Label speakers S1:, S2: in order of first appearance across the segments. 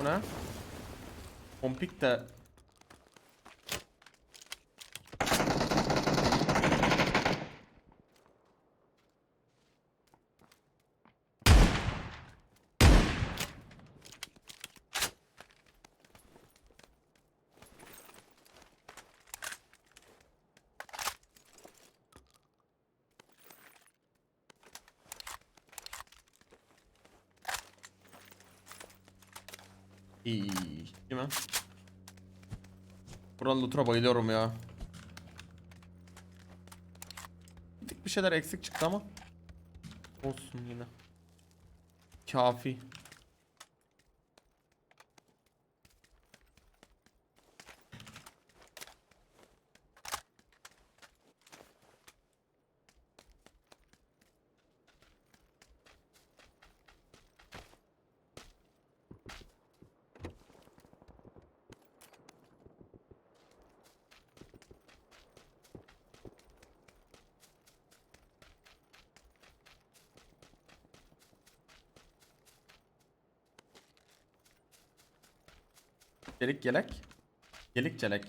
S1: Bu ne? Pompik de iyi. Değil mi? Buranın lootuna bayılıyorum ya. Bir bir şeyler eksik çıktı ama. Olsun yine. Kafi. Çelik yelek. Yelik çelek.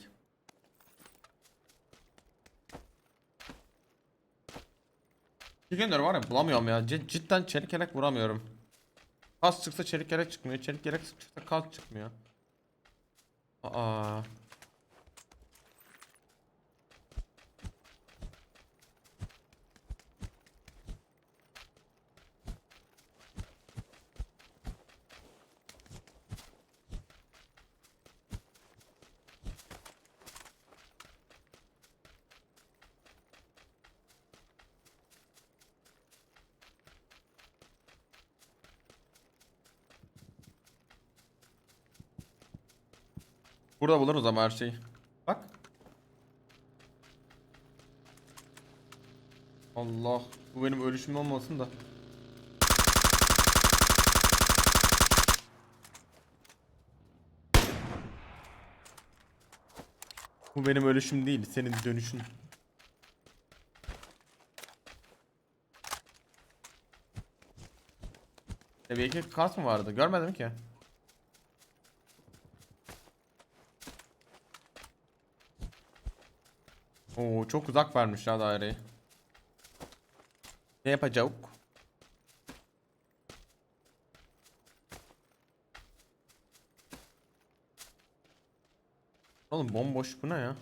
S1: Bir gündür var ya bulamıyorum ya. Cidden çelik yelek vuramıyorum. Kas çıksa çelik yelek çıkmıyor. Çelik yelek çıksa kas çıkmıyor. Aa. Burada buluruz ama her şeyi. Bak. Allah. Bu benim ölüşüm olmasın da. Bu benim ölüşüm değil, senin dönüşün. Bir iki kas mı vardı? Görmedim ki. Oo çok uzak vermiş ya daireyi. Ne yapacak? Oğlum bomboş bu ne ya?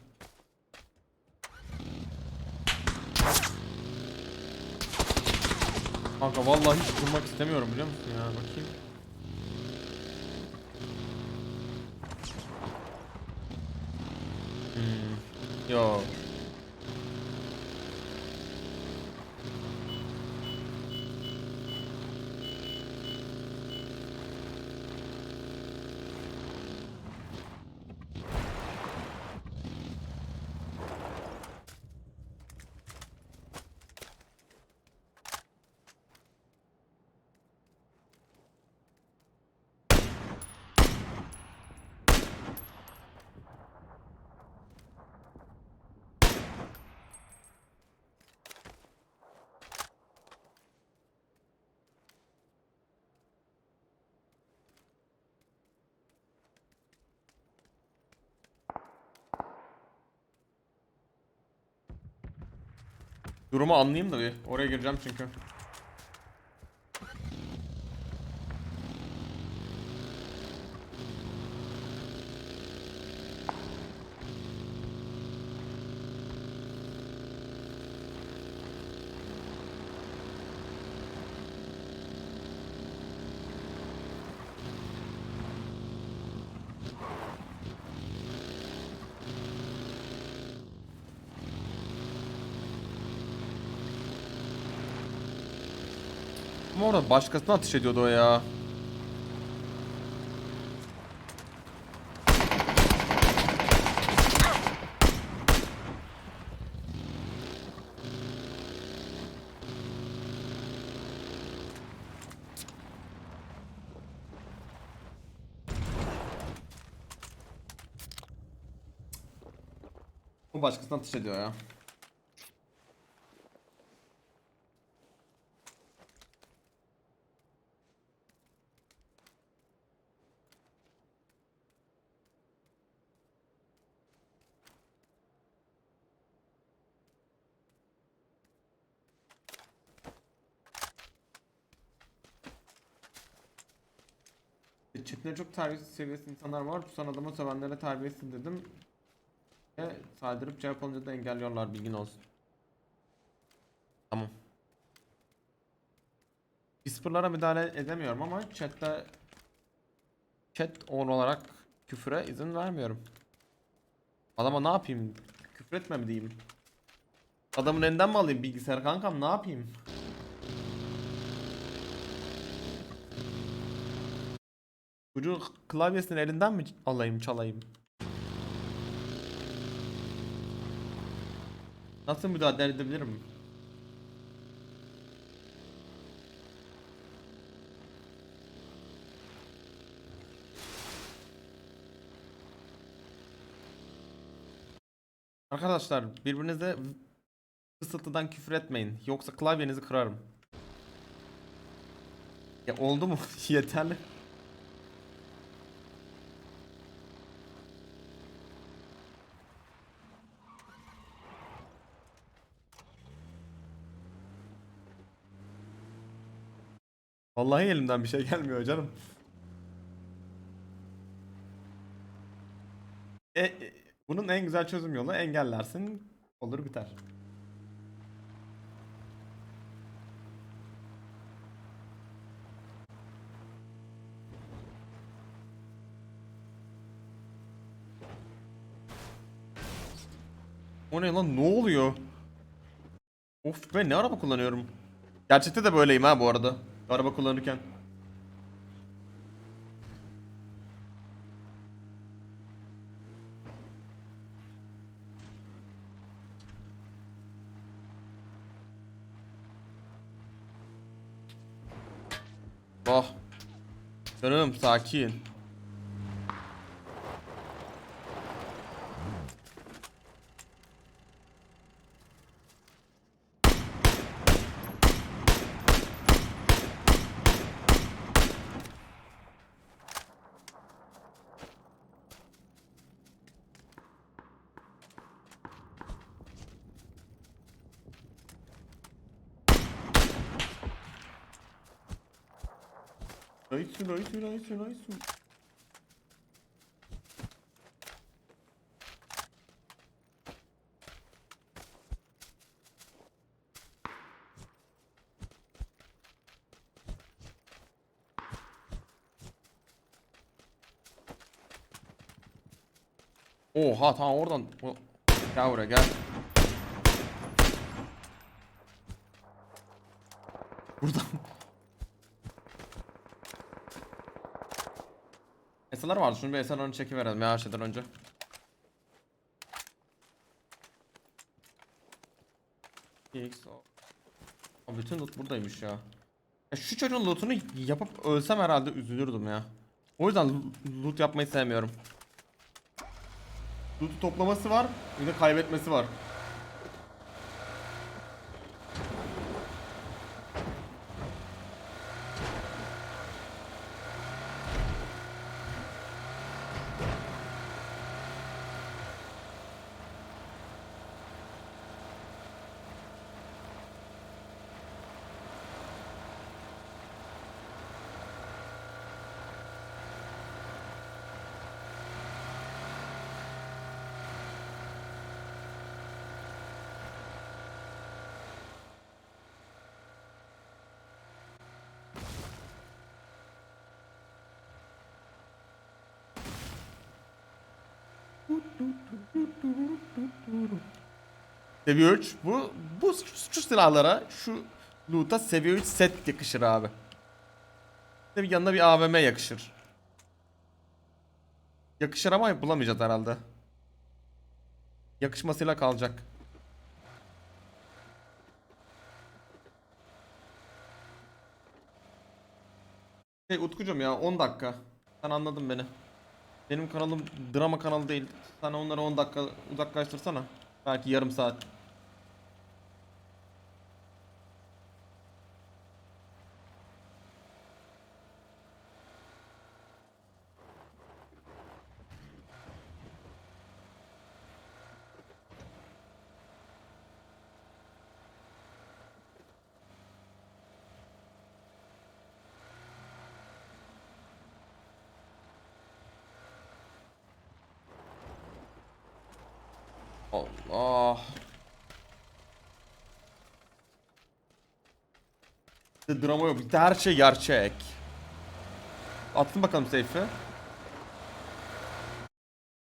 S1: Kanka vallahi hiç durmak istemiyorum biliyor musun ya bakayım. Hmm. Yok. Durumu anlayayım da bir. Oraya gireceğim çünkü. Ama orada başkasına ateş ediyordu o ya. Bu başkasına ateş ediyor ya. Chat'te çok terbiyesiz seviyesi insanlar var. Tutan adama sövenlere terbiyesiz dedim. Ve saydırıp cevap alınca da engelliyorlar bilgin olsun. Tamam. Whisper'lara müdahale edemiyorum ama chat'te chat on olarak küfüre izin vermiyorum. Adama ne yapayım? Küfür etme mi diyeyim? Adamın elinden mi alayım bilgisayar kankam ne yapayım? Çocuğu klavyesini elinden mi alayım çalayım? Nasıl müdahale edebilirim? Arkadaşlar birbirinize fısıltıdan küfür etmeyin. Yoksa klavyenizi kırarım. Ya oldu mu? Yeterli. Vallahi elimden bir şey gelmiyor canım. E, e, bunun en güzel çözüm yolu engellersin. Olur biter. O ne lan ne oluyor? Of ben ne araba kullanıyorum? Gerçekte de böyleyim ha bu arada. Araba kullanırken. Oh. Canım sakin. Nice, nice. Oha tamam oradan. Gel buraya gel. Buradan. Esalar vardı. Şunu bir esalarını çekiverelim ya şeyden önce. X o. Bütün loot buradaymış ya. ya. Şu çocuğun lootunu yapıp ölsem herhalde üzülürdüm ya. O yüzden lo- loot yapmayı sevmiyorum. Loot'u toplaması var, bir de kaybetmesi var. Seviye 3 bu bu şu, silahlara şu loot'a seviye 3 set yakışır abi. Bir yanına bir AVM yakışır. Yakışır ama bulamayacağız herhalde. Yakışmasıyla kalacak. Şey Utkucum ya 10 dakika. Sen anladın beni. Benim kanalım drama kanalı değil. Sen onları 10 dakika uzaklaştırsana. Belki yarım saat. Bir drama yok. De her şey gerçek. Attım bakalım safe'i.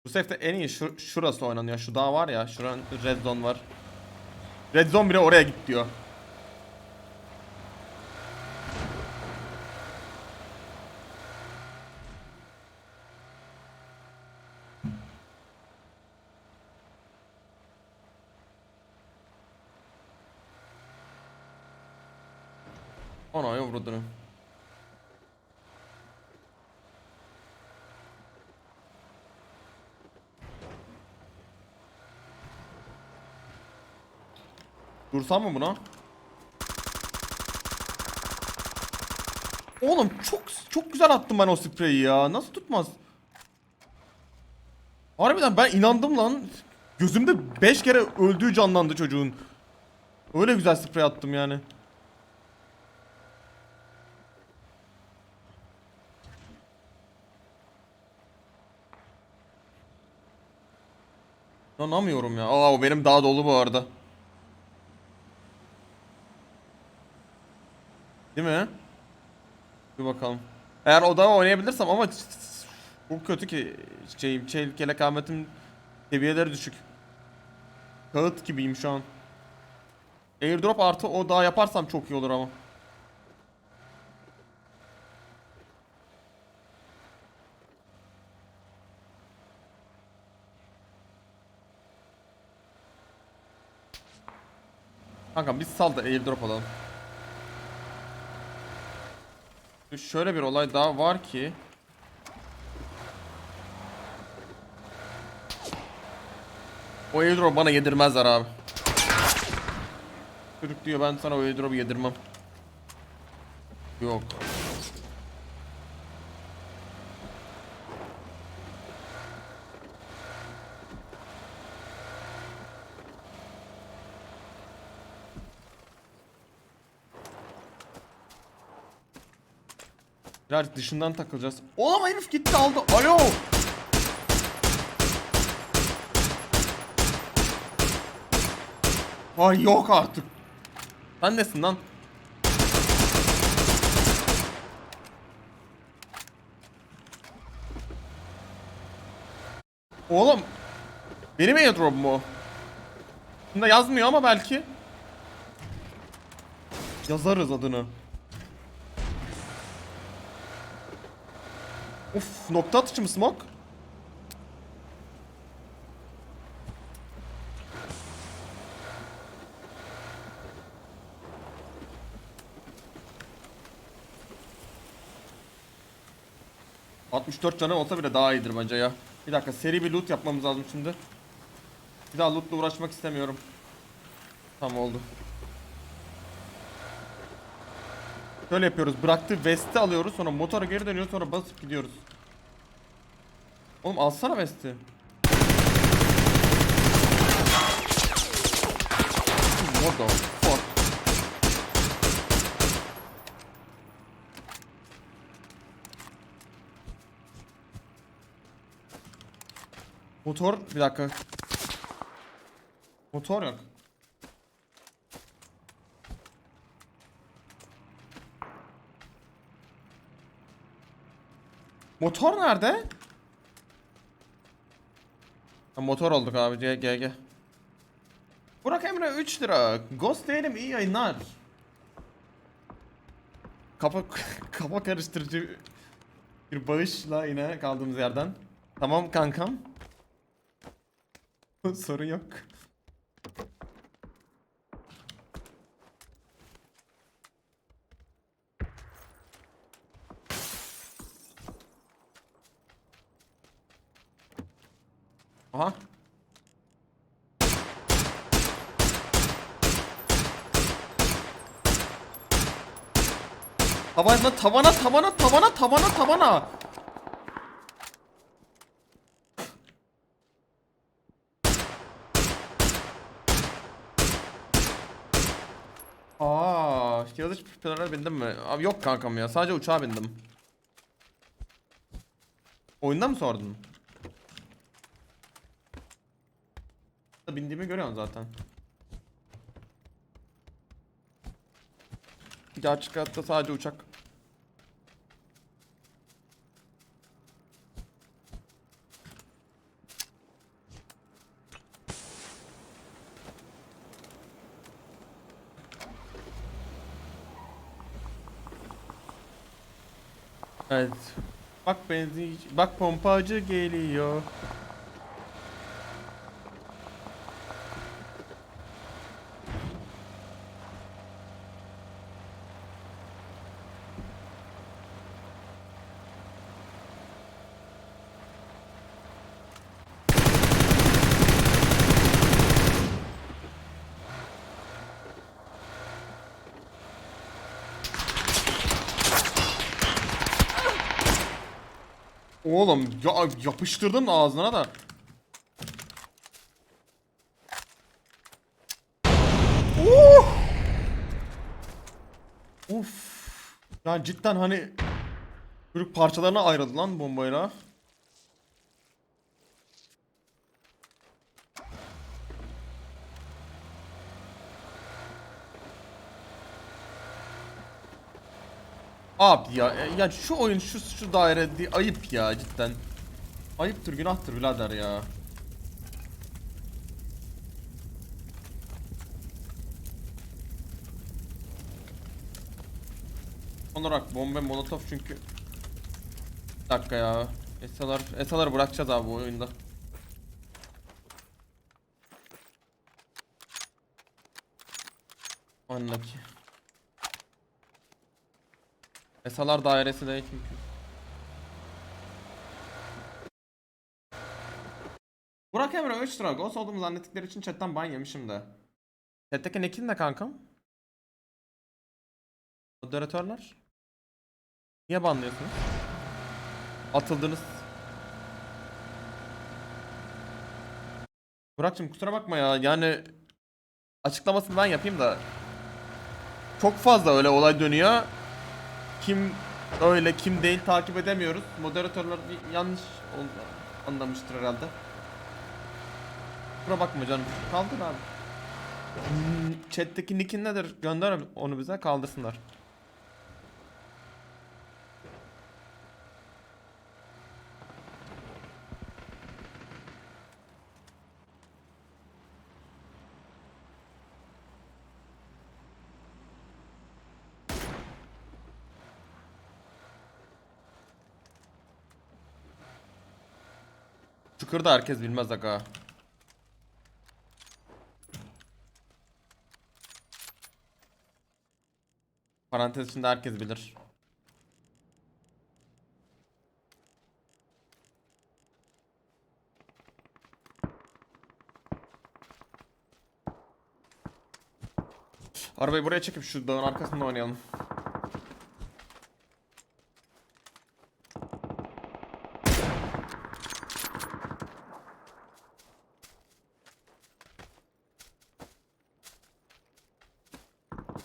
S1: Bu safe'de en iyi şu, şurası oynanıyor. Şu dağ var ya. Şuranın red zone var. Red zone bile oraya git diyor. Dursam mı buna? Oğlum çok çok güzel attım ben o spreyi ya. Nasıl tutmaz? Harbiden ben inandım lan. Gözümde 5 kere öldüğü canlandı çocuğun. Öyle güzel sprey attım yani. İnanamıyorum ya. Aa o benim daha dolu bu arada. Değil mi? Bir bakalım. Eğer odağı oynayabilirsem ama bu kötü ki şeyim çelik elekametim seviyeleri düşük. Kağıt gibiyim şu an. Airdrop artı odağı yaparsam çok iyi olur ama. Kanka biz sal da airdrop alalım. Şöyle bir olay daha var ki O airdrop bana yedirmezler abi. Çocuk diyor ben sana o airdrop'u yedirmem. Yok. Birazcık dışından takılacağız. Oğlum herif gitti aldı. Alo. Ay yok artık. Sen nesin lan? Oğlum. Benim airdrop'um o. Bunda yazmıyor ama belki. Yazarız adını. Of nokta atışı mı smoke? ...64 canı olsa bile daha iyidir bence ya. Bir dakika seri bir loot yapmamız lazım şimdi. Bir daha lootla uğraşmak istemiyorum. Tamam oldu. Şöyle yapıyoruz. Bıraktığı vesti alıyoruz. Sonra motora geri dönüyoruz. Sonra basıp gidiyoruz. Oğlum alsana vesti. What the? Motor bir dakika. Motor yok. Motor nerede? Ha, motor olduk abi. G G G. Burak Emre 3 lira. Ghost değilim iyi yayınlar. Kafa kafa karıştırıcı bir bağışla yine kaldığımız yerden. Tamam kankam. Sorun yok. Tavana tavana tavana tavana tavana tavana. Aa, yazış planlara bindim mi? Abi yok kankam ya. Sadece uçağa bindim. Oyunda mı sordun? bindiğimi görüyorsun zaten. Gerçek hayatta sadece uçak. Evet. Bak benzin, bak pompacı geliyor. Oğlum ya yapıştırdın ağzına da. Oh! Uf. Ya cidden hani çocuk parçalarına ayrıldı lan bombayla. Abi ya e, ya şu oyun şu şu daire ayıp ya cidden. Ayıptır günahtır birader ya. Olarak bomba molotof çünkü Bir dakika ya. Esalar esaları bırakacağız abi bu oyunda. Anlaki. Esalar dairesi de çünkü. Burak Emre 3 lira. Ghost olduğumu zannettikleri için chatten ban yemişim de. Chat'teki Nekin de kankam. Moderatörler. Niye banlıyorsunuz? Atıldınız. Burak'cığım kusura bakma ya. Yani açıklamasını ben yapayım da çok fazla öyle olay dönüyor. Kim öyle kim değil takip edemiyoruz. Moderatörler yanlış anlamıştır herhalde. Kusura bakma canım. Kaldır abi. Hmm, Chat'teki nickin nedir? Gönder onu bize kaldırsınlar. Çukurda herkes bilmez aga. Parantez içinde herkes bilir. Arabayı buraya çekip şu dağın arkasında oynayalım.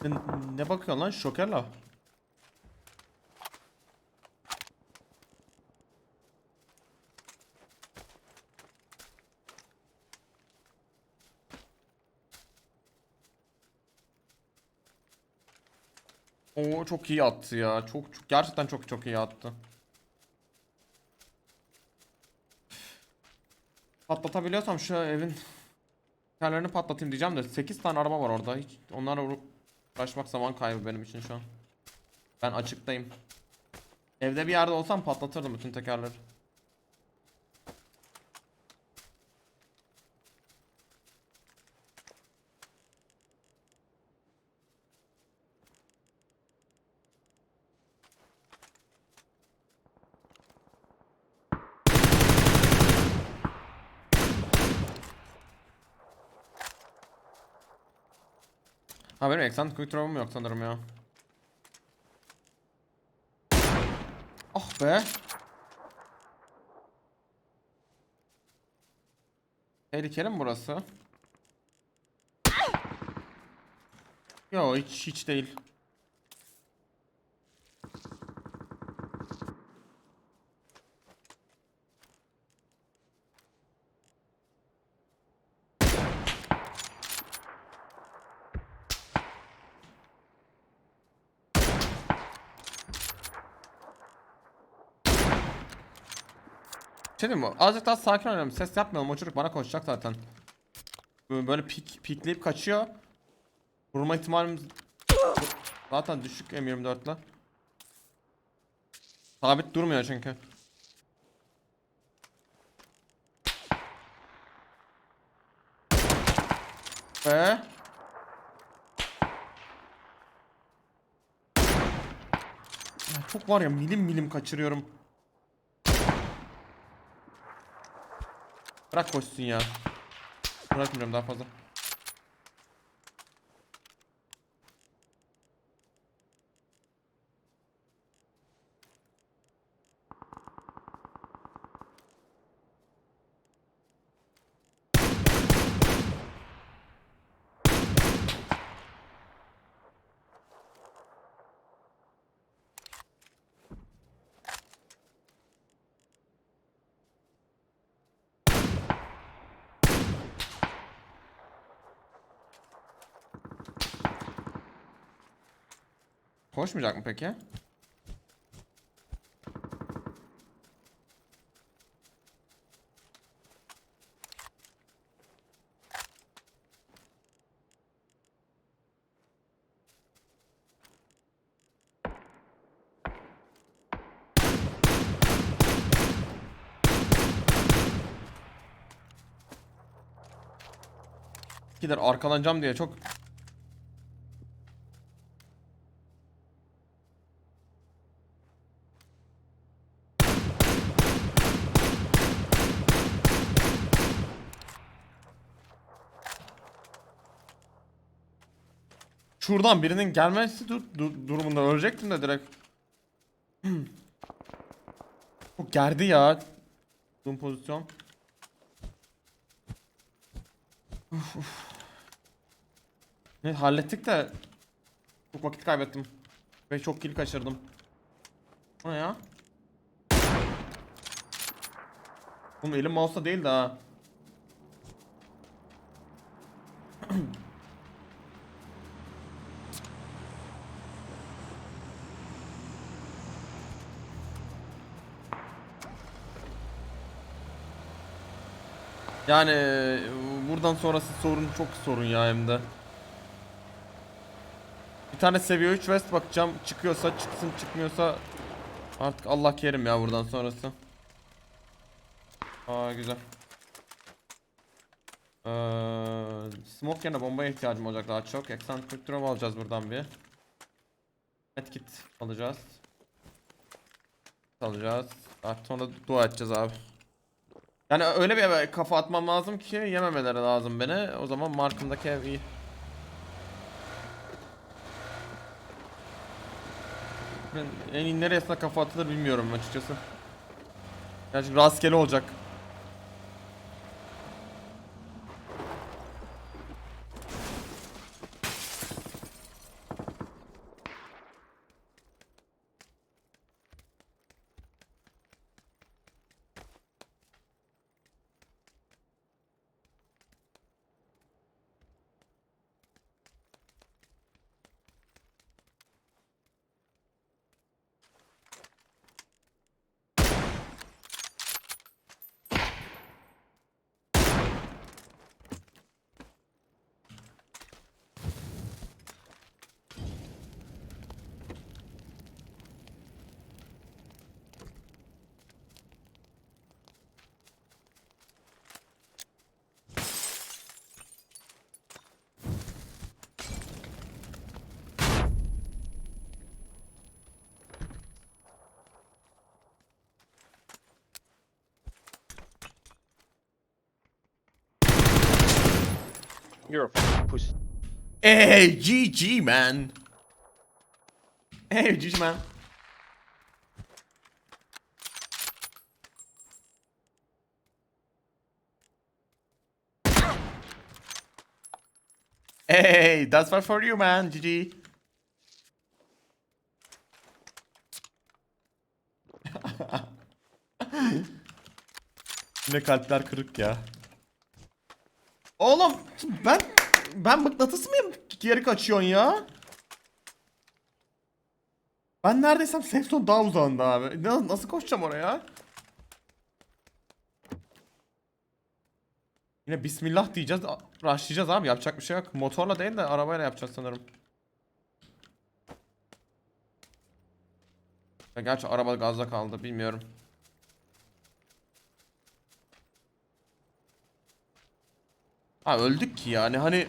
S1: Ne, ne bakıyorsun lan şokerla? Oo çok iyi attı ya. Çok, çok gerçekten çok çok iyi attı. Patlatabiliyorsam şu evin tekerlerini patlatayım diyeceğim de 8 tane araba var orada. Hiç onlarla uğra- uğraşmak zaman kaybı benim için şu an. Ben açıktayım. Evde bir yerde olsam patlatırdım bütün tekerleri. Ha benim Exant Quick Draw'um yok sanırım ya. Ah be. Tehlikeli mi burası? Yo hiç hiç değil. Şey mi? Azıcık daha sakin oynayalım. Ses yapmayalım. O çocuk bana koşacak zaten. Böyle pik, pikleyip kaçıyor. Vurma ihtimalimiz zaten düşük M24'le. Sabit durmuyor çünkü. Ve çok var ya milim milim kaçırıyorum. Bırak koşsun ya. Bırakmıyorum daha fazla. Koşmayacak mı peki? Gider arkalanacağım diye çok Şuradan birinin gelmesi dur, dur- durumunda ölecektim de direkt. Çok gerdi ya. Bu pozisyon. Ne hallettik de çok vakit kaybettim. Ve çok kill kaçırdım. O ne ya? Oğlum elim mouse'da değil de ha. Yani e, buradan sonrası sorun çok sorun ya hem de. Bir tane seviye 3 vest bakacağım. Çıkıyorsa çıksın çıkmıyorsa artık Allah kerim ya buradan sonrası. Aa güzel. Ee, smoke yerine bombaya ihtiyacım olacak daha çok. Eccentric drop alacağız buradan bir. Medkit alacağız. Alacağız. Artık sonra dua edeceğiz abi. Yani öyle bir kafa atmam lazım ki yememeleri lazım beni. O zaman markımdaki ev iyi. Ben en neresine kafa atılır bilmiyorum açıkçası. Gerçi rastgele olacak.
S2: You're a f- pussy.
S1: Hey GG man. Hey GG man. Hey, that's one for you man. GG. Yine kalpler kırık ya. Oğlum ben ben mıknatıs mıyım? Geri kaçıyorsun ya. Ben neredeysem Sexton daha uzağında abi. Na- Nasıl koşacağım oraya? Yine bismillah diyeceğiz. Rushlayacağız abi. Yapacak bir şey yok. Motorla değil de arabayla yapacağız sanırım. Ya gerçi araba gazda kaldı. Bilmiyorum. Ha öldük ki yani hani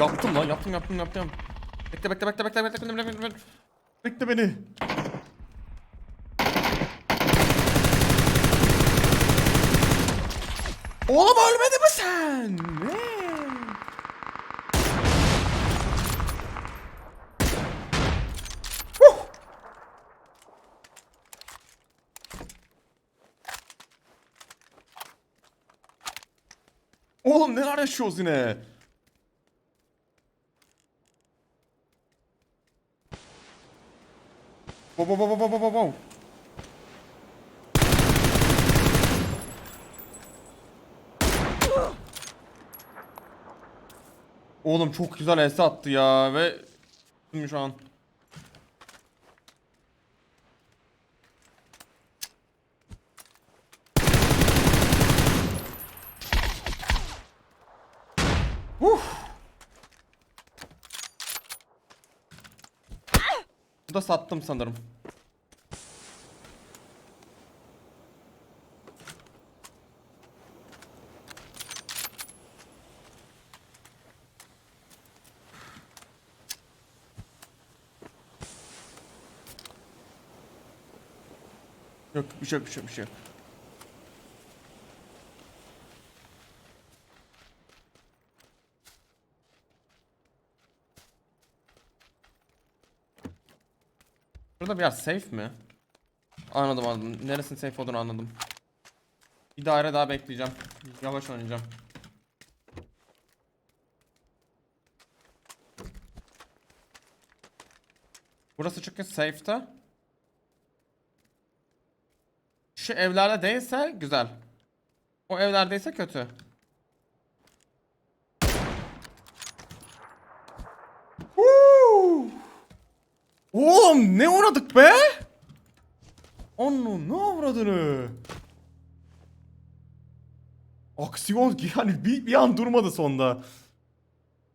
S1: yaptım lan yaptım yaptım yaptım. Bekle bekle bekle bekle bekle bekle bekle bekle. Bekle beni. Oğlum ölmedi mi sen? Ne? Huh! Oğlum neler yaşıyoruz yine? Wow wow wow wow wow wow wow. Oğlum çok güzel es attı ya ve şu an. Uf. Bu da sattım sanırım. Yok bir şey yok bir şey yok bir şey yok. Burada bir yer safe mi? Anladım anladım. Neresinin safe olduğunu anladım. Bir daire daha bekleyeceğim. Yavaş oynayacağım. Burası çünkü safe'ta. Şu evlerde değilse güzel. O evlerdeyse kötü. Huu! Oğlum ne oynadık be? Onu ne avradını? Aksiyon yani bir, bir an durmadı sonda.